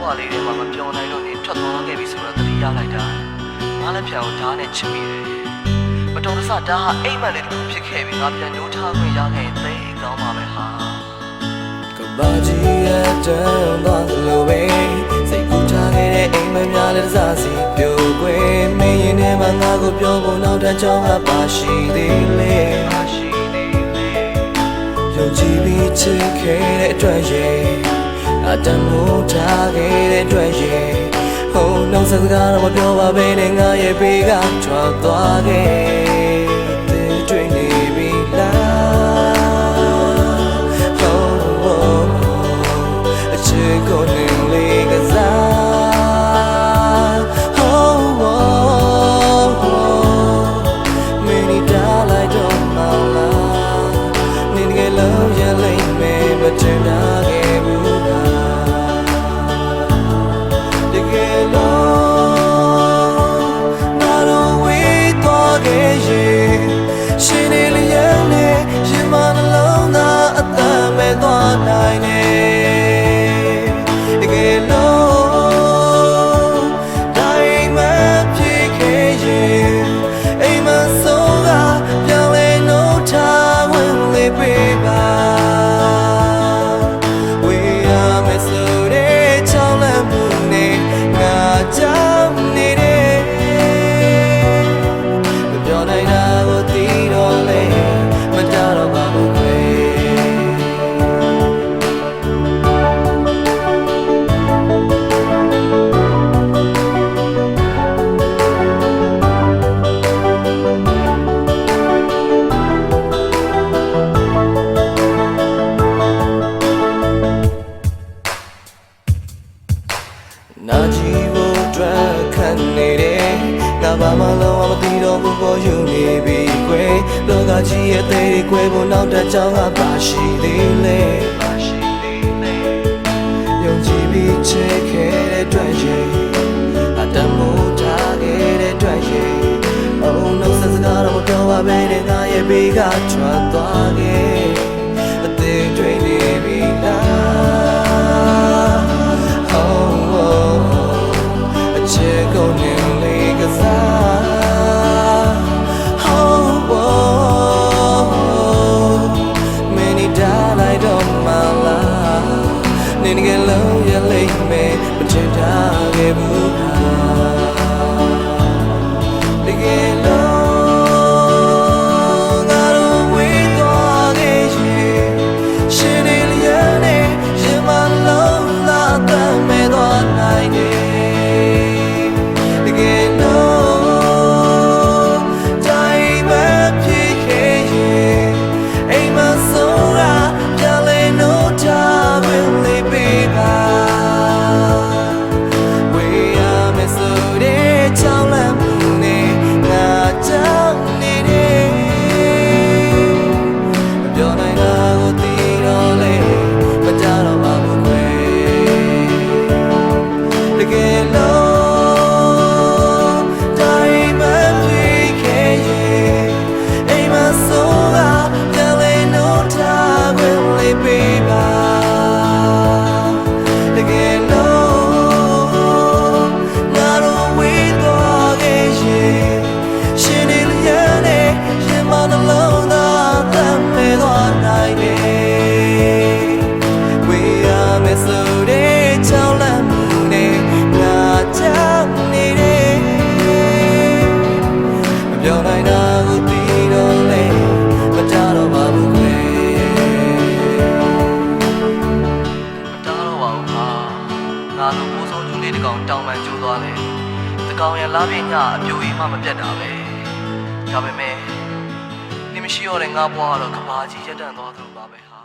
ဝလေးတွေမှာမပြောနိုင်လို့နေထွက်သွားခဲ့ပြီဆိုတော့တတိယလိုက်တာငါလည်းပြန်အောင်ဓာတ်နဲ့ချစ်မိတယ်မတော်တဆဓာတ်ဟာအိမ်မက်လေးတစ်ခုဖြစ်ခဲ့ပြီးငါပြန်ညှိုးထားခွင့်ရခဲ့ရင်သိကောင်းပါပဲဟာကဘာကြီးရဲ့တန်သွားသလိုပဲစိတ်ကူထားခဲ့တဲ့အိမ်မက်များလည်းတစ်စားစီပြိုကွယ်မင်းရင်ထဲမှာငါကိုပြောဖို့နောက်တစ်ကြောင်းကပါရှိသေးလေပါရှိနေလေယုံကြည်ပြီးချစ်ခဲ့တဲ့အတွက်ရဲ့ အတန်မိုးထားခဲ့တဲ့အတွက်ရဲ့ဟိုနောက်ဆက်စကားတော့မပြောပါဘဲနဲ့ငါရဲ့ဘေးကထွက်သွားခဲ့ ကကြီးရဲ့အသေးတွေခွဲဖို့နောက်တစ်ကြောင်းကပါရှိသေးလေပါရှိနေလေယုံကြည်ပြီးချစ်ခဲ့တဲ့အတွက်ရဲ့အတမိုးထားခဲ့တဲ့အတွက်ရဲ့ Oh no စစကားတော့မပြောပါပဲနဲ့ငါရဲ့ဘေးကထွက်သွားခဲ့ နေငယ်လုံးရလိမ့်မယ်မချင်တာခဲ့ဘူး တကောင်ရလာပြင်းကအပြိုကြီးမှမပြတ်တာပဲဒါပေမဲ့နေမရှိတော့တဲ့ငါဘွားကတော့ကဘာကြီးရက်တန့်သွားသလိုပါပဲဟာ